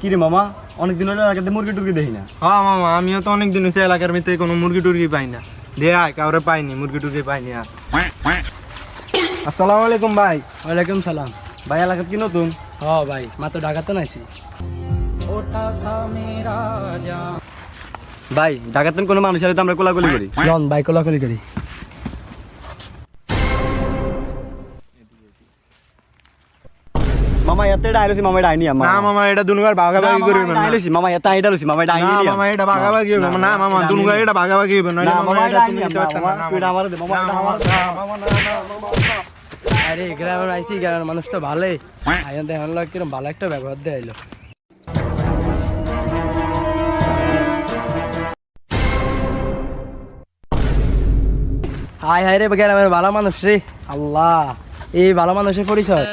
কি রে মামা অনেকদিন হলো এলাকাতে মুরগি টুরগি দেখি না। হ্যাঁ মামা আমিও তো অনেক দিন হয়েছে এলাকার ভিতরে কোনো মুরগি টুরগি পাই না। দে আয় কাউরে পাইনি মুরগি টুরগি পাইনি আর। আসসালামু আলাইকুম ভাই। ওয়ালাইকুম সালাম। ভাই এলাকাত কি নতুন? হ ভাই মাত্র ঢাকাতে নাইছি ভাই ঢাকাতেন কোনো মানুষ তো আমরা কোলাকুলি করি? লন ভাই কোলাকুলি করি। মামা এতে এটা মামা এটা না মামা এটা দুনুগার ভাগাভাগি করবে না আইলছি মামা এতে আইটা মামা এটা না মামা এটা ভাগাভাগি হবে না মামা দুনুগার এটা ভাগাভাগি হবে না না মামা মামা এটা এটা তুমি আইনি নিতে পারছ না না, তুই আমার দে মামা এটা আমার মামা, না, না, আরে গ্রামের আইসি গ্রামের মানুষ তো ভালোই। আইন দেখেন লোক কিরম ভালো একটা ব্যবহার দিয়ে আইলো। হাই হাই রে গ্রামের ভালো মানুষ রে। আল্লাহ এই ভালো মানুষের পরিচয়